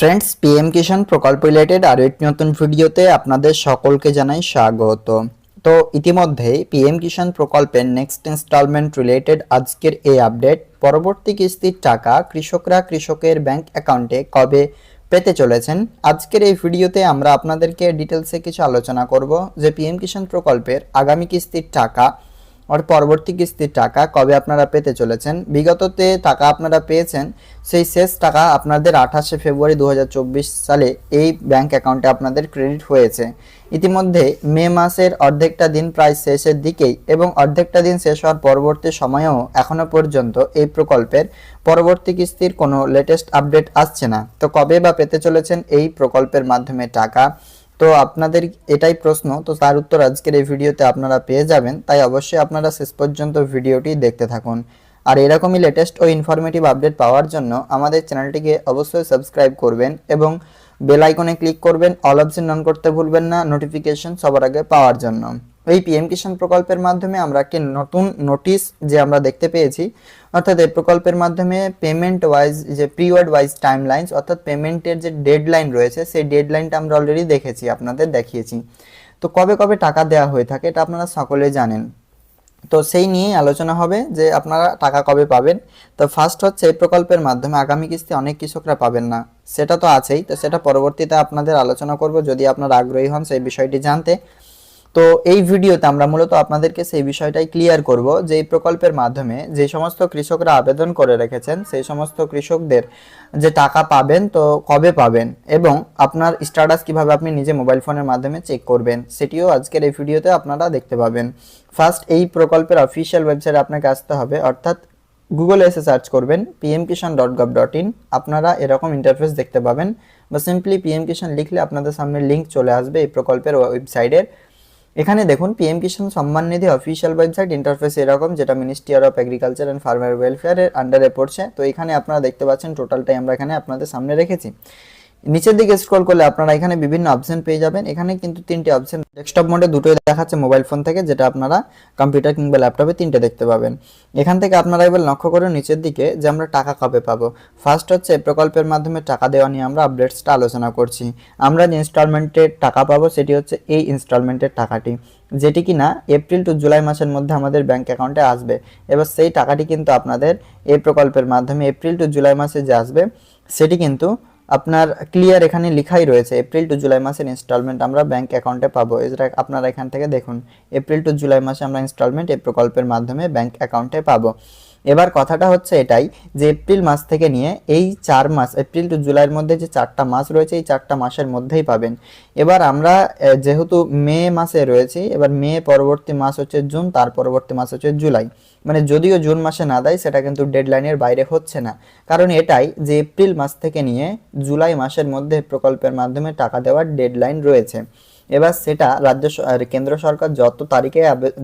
Friends PM কিষাণ প্রকল্প related আরও একটি নতুন ভিডিওতে আপনাদের সকলকে জানাই স্বাগত। তো ইতিমধ্যেই পিএম কিষাণ প্রকল্পের নেক্সট ইনস্টলমেন্ট রিলেটেড আজকের এই আপডেট পরবর্তী কিস্তির টাকা কৃষকরা কৃষকের ব্যাংক অ্যাকাউন্টে কবে পেতে চলেছেন? আজকের এই ভিডিওতে আমরা আপনাদেরকে ডিটেলসে কিছু আলোচনা করব যে পিএম কিষাণ প্রকল্পের আগামী কিস্তির টাকা আর পরবর্তী কিস্তির টাকা কবে আপনারা পেতে চলেছেন? বিগততে টাকা আপনারা পেয়েছেন, সেই শেষ টাকা আপনাদের আঠাশে ফেব্রুয়ারি দু হাজার চব্বিশ সালে এই ব্যাংক অ্যাকাউন্টে আপনাদের ক্রেডিট হয়েছে। ইতিমধ্যে মে মাসের অর্ধেকটা দিন প্রায় শেষের দিকেই এবং অর্ধেকটা দিন শেষ হওয়ার পরবর্তী সময়েও এখনও পর্যন্ত এই প্রকল্পের পরবর্তী কিস্তির কোনো লেটেস্ট আপডেট আসছে না। তো কবে বা পেতে চলেছেন এই প্রকল্পের মাধ্যমে টাকা? তো আপনাদের এটাই প্রশ্ন, তো তার উত্তর আজকের এই ভিডিওতে আপনারা পেয়ে যাবেন, তাই অবশ্যই আপনারা শেষ পর্যন্ত ভিডিওটি দেখতে থাকুন। আর এরকমই লেটেস্ট ও ইনফরমেটিভ আপডেট পাওয়ার জন্য আমাদের চ্যানেলটিকে অবশ্যই সাবস্ক্রাইব করবেন এবং বেল আইকনে ক্লিক করবেন অল অপশন অন করতে ভুলবেন না নোটিফিকেশন সবার আগে পাওয়ার জন্য। এই পিএম কিষাণ প্রকল্পের মাধ্যমে আমরা একটি নতুন নোটিশ যে আমরা দেখতে পেয়েছি, অর্থাৎ এই প্রকল্পের মাধ্যমে পেমেন্ট ওয়াইজ যে প্রিওয়ার্ড ওয়াইজ টাইম লাইনস অর্থাৎ পেমেন্টের যে ডেডলাইন রয়েছে, সেই ডেডলাইনটা আমরা অলরেডি দেখেছি, আপনাদের দেখিয়েছি। তো কবে কবে টাকা দেওয়া হয়ে থাকে, এটা আপনারা সকলে জানেন। তো সেই নিয়েই আলোচনা হবে যে আপনারা টাকা কবে পাবেন। তো ফার্স্ট হচ্ছে এই প্রকল্পের মাধ্যমে আগামী কিস্তি অনেক কৃষকরা পাবেন না। সেটা তো আছেই, তো সেটা পরবর্তীতে আপনাদের আলোচনা করব। যদি আপনারা আগ্রহী হন সেই বিষয়টি জানতে। তো এই ভিডিওতে আমরা মূলত আপনাদেরকে সেই বিষয়টাই ক্লিয়ার করব যে এই প্রকল্পের মাধ্যমে যে সমস্ত কৃষকরা আবেদন করে রেখেছেন, সেই সমস্ত কৃষকদের যে টাকা পাবেন, তো কবে পাবেন এবং আপনার স্ট্যাটাস কীভাবে আপনি নিজে মোবাইল ফোনের মাধ্যমে চেক করবেন, সেটিও আজকের এই ভিডিওতে আপনারা দেখতে পাবেন। ফার্স্ট এই প্রকল্পের অফিসিয়াল ওয়েবসাইটে আপনাকে আসতে হবে, অর্থাৎ গুগলে এসে সার্চ করবেন P M Kisan dot gov dot in আপনারা এরকম ইন্টারফেস দেখতে পাবেন বা সিম্পলি পিএম কিষান লিখলে আপনাদের সামনে লিঙ্ক চলে আসবে এই প্রকল্পের ওয়েবসাইটের এখানে দেখুন PM Kisan Samman Nidhi official website interface এরকম, যেটা ministry of agriculture and farmer ওয়েলফেয়ারের আন্ডারে পড়ছে। তো এখানে আপনারা দেখতে পাচ্ছেন টোটালটাই আমরা এখানে আপনাদের সামনে রেখেছি। নিচের দিকে স্ক্রল করলে আপনারা এখানে বিভিন্ন অপশন পেয়ে যাবেন। এখানে কিন্তু তিনটে অপশন ডেস্কটপ মোডে দুটোই দেখাচ্ছে মোবাইল ফোন থেকে, যেটা আপনারা কম্পিউটার কিংবা ল্যাপটপে তিনটে দেখতে পাবেন। এখান থেকে আপনারা এবার লক্ষ্য করুন নিচের দিকে যে আমরা টাকা কবে পাবো। ফার্স্ট হচ্ছে প্রকল্পের মাধ্যমে টাকা দেওয়া নিয়ে আমরা আপডেটসটা আলোচনা করছি। আমরা যে ইনস্টলমেন্টের টাকা পাবো সেটি হচ্ছে এই ইনস্টলমেন্টের টাকাটি। যেটি কিনা এপ্রিল টু জুলাই মাসের মধ্যে আমাদের ব্যাংক অ্যাকাউন্টে আসবে। এবার সেই টাকাটি কিন্তু আপনাদের এই প্রকল্পের মাধ্যমে এপ্রিল টু জুলাই মাসে যে আসবে, সেটি কিন্তু আপনার ক্লিয়ার এখানে লেখাই রয়েছে এপ্রিল টু জুলাই মাসের ইনস্টলমেন্ট আমরা ব্যাংক অ্যাকাউন্টে পাবো। এটা আপনারা এখান থেকে দেখুন এপ্রিল টু জুলাই মাসে আমরা ইনস্টলমেন্ট এই প্রকল্পের মাধ্যমে ব্যাংক অ্যাকাউন্টে পাবো। এবার কথাটা হচ্ছে এটাই যে এপ্রিল মাস থেকে নিয়ে এই চার মাস, এপ্রিল টু জুলাইয়ের মধ্যে যে চারটা মাস রয়েছে, এই চারটা মাসের মধ্যেই পাবেন। এবার আমরা যেহেতু মে মাসে রয়েছি, এবার মে পরবর্তী মাস হচ্ছে জুন, তার পরবর্তী মাস হচ্ছে জুলাই। মানে যদিও জুন মাসে না দেয়, সেটা কিন্তু ডেডলাইনের বাইরে হচ্ছে না। কারণ এটাই যে এপ্রিল মাস থেকে নিয়ে জুলাই মাসের মধ্যে প্রকল্পের মাধ্যমে টাকা দেওয়ার ডেডলাইন রয়েছে। এবার সেটা রাজ্য কেন্দ্র সরকার যত তারিখে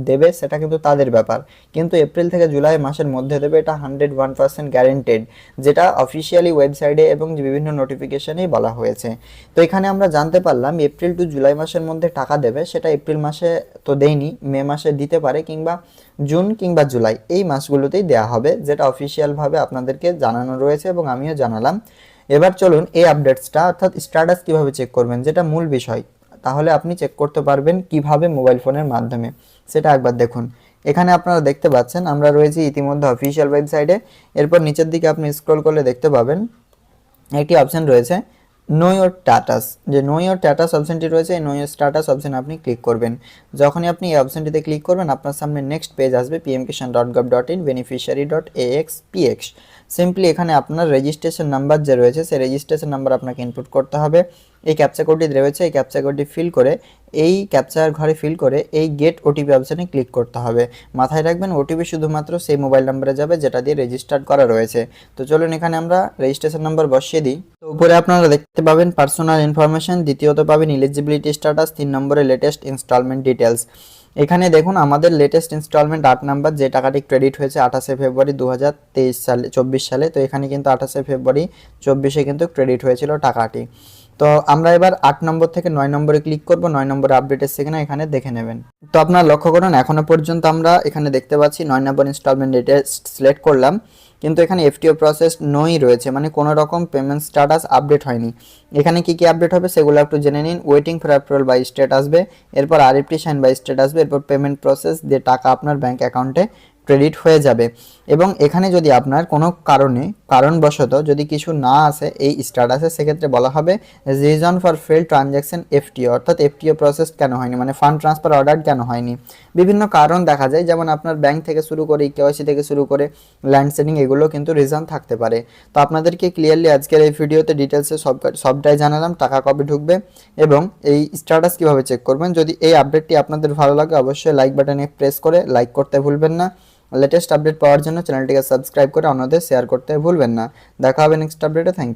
দেবে সেটা কিন্তু তাদের ব্যাপার। কিন্তু এপ্রিল থেকে জুলাই মাসের মধ্যে দেবে এটা হান্ড্রেড ওয়ান পার্সেন্ট গ্যারেন্টেড যেটা অফিসিয়ালি ওয়েবসাইটে এবং বিভিন্ন নোটিফিকেশনেই বলা হয়েছে। তো এখানে আমরা জানতে পারলাম, এপ্রিল টু জুলাই মাসের মধ্যে টাকা দেবে, সেটা এপ্রিল মাসে তো দেয়নি, মে মাসে দিতে পারে কিংবা জুন কিংবা জুলাই, এই মাসগুলোতেই দেওয়া হবে, যেটা অফিসিয়ালভাবে আপনাদেরকে জানানো রয়েছে এবং আমিও জানালাম। এবার চলুন এই আপডেটসটা অর্থাৎ স্ট্যাটাস কীভাবে চেক করবেন, যেটা মূল বিষয়। তাহলে আপনি চেক করতে পারবেন কীভাবে মোবাইল ফোনের মাধ্যমে। সেটা একবার দেখুন। এখানে আপনারা দেখতে পাচ্ছেন, আমরা রয়েছি ইতিমধ্যে অফিসিয়াল ওয়েবসাইটে এরপর নিচের দিকে আপনি স্ক্রল করলে দেখতে পাবেন, একটি অপশন রয়েছে নো ইয়োর স্ট্যাটাস যে নো ইয়োর স্ট্যাটাস অপশনটি রয়েছে, এই নো ইয়োর স্ট্যাটাস অপশন আপনি ক্লিক করবেন। যখনই আপনি এই অপশনটিতে ক্লিক করবেন, আপনার সামনে নেক্সট পেজ আসবে PM Kisan dot gov dot in beneficiary dot A X PX simply এখানে আপনার রেজিস্ট্রেশন নাম্বার যে রয়েছে, সেই রেজিস্ট্রেশন নাম্বার আপনাকে ইনপুট করতে হবে। এই ক্যাপচা কোডটি রয়েছে এই ক্যাপচা কোডটি ফিল করে, এই ক্যাপচার ঘরে ফিল করে, এই গেট ওটিপি অপশানে ক্লিক করতে হবে। মাথায় রাখবেন ওটিপি শুধুমাত্র সেই মোবাইল নাম্বারে যাবে, যেটা দিয়ে রেজিস্টার্ড করা রয়েছে। তো চলুন এখানে আমরা রেজিস্ট্রেশন নাম্বার বসিয়ে দিই। তো উপরে আপনারা দেখতে পাবেন পার্সোনাল ইনফরমেশন দ্বিতীয়ত পাবেন ইলিজিবিলিটি স্ট্যাটাস তিন নম্বরে লেটেস্ট ইনস্টলমেন্ট ডিটেলস এখানে দেখুন, আমাদের লেটেস্ট ইনস্টলমেন্ট আট নাম্বার, যে টাকাটি ক্রেডিট হয়েছে আঠাশে ফেব্রুয়ারি দু হাজার তেইশ সালে, চব্বিশ সালে, তো এখানে কিন্তু আঠাশে ফেব্রুয়ারি চব্বিশে কিন্তু ক্রেডিট হয়েছিল টাকাটি। তো আমরা এবার আট নম্বর থেকে নয় নম্বরে ক্লিক করব, নয় নম্বরে আপডেট এসছে কিনা এখানে দেখে নেবেন। তো আপনারা লক্ষ্য করুন, এখনও পর্যন্ত আমরা এখানে দেখতে পাচ্ছি নয় নম্বর ইনস্টলমেন্ট ডিটেলস সিলেক্ট করলাম, কিন্তু এখানে এফটিও প্রসেস নই রয়েছে মানে কোনো রকম পেমেন্ট স্ট্যাটাস আপডেট হয়নি। এখানে কি কি আপডেট হবে সেগুলো একটু জেনে নিন waiting for approval by state আসবে, এরপর আরএফটি সাইন বাই স্টেট আসবে, এরপর পেমেন্ট প্রসেস দিয়ে টাকা আপনার ব্যাংক অ্যাকাউন্টে ক্রেডিট হয়ে যাবে। এবং এখানে যদি আপনার কোনো কারণে কারণবশত যদি কিছু না আসে, এই স্ট্যাটাসে সেক্ষেত্রে বলা হবে reason for fail transaction FTO অর্থাৎ এফটিও প্রসেস কেন হয়নি? মানে ফান্ড ট্রান্সফার অর্ডার কেন হয়নি? বিভিন্ন কারণ দেখা যায়, যেমন আপনার ব্যাংক থেকে শুরু করে কেওয়াইসি থেকে শুরু করে ল্যান্ড সেটিং এগুলো কিন্তু রিজন থাকতে পারে। তো আপনাদেরকে ক্লিয়ারলি আজকের এই ভিডিওতে ডিটেলসে সব সবটাই জানালাম, টাকা কবে ঢুকবে এবং এই স্ট্যাটাস কীভাবে চেক করবেন। যদি এই আপডেটটি আপনাদের ভালো লাগে, অবশ্যই লাইক বাটনে প্রেস করে লাইক করতে ভুলবেন না। লেটেস্ট আপডেট পাওয়ার জন্য চ্যানেলটিকে সাবস্ক্রাইব করে অন্যদের শেয়ার করতে ভুলবেন না। দেখা হবে নেক্সট আপডেটে থ্যাংক ইউ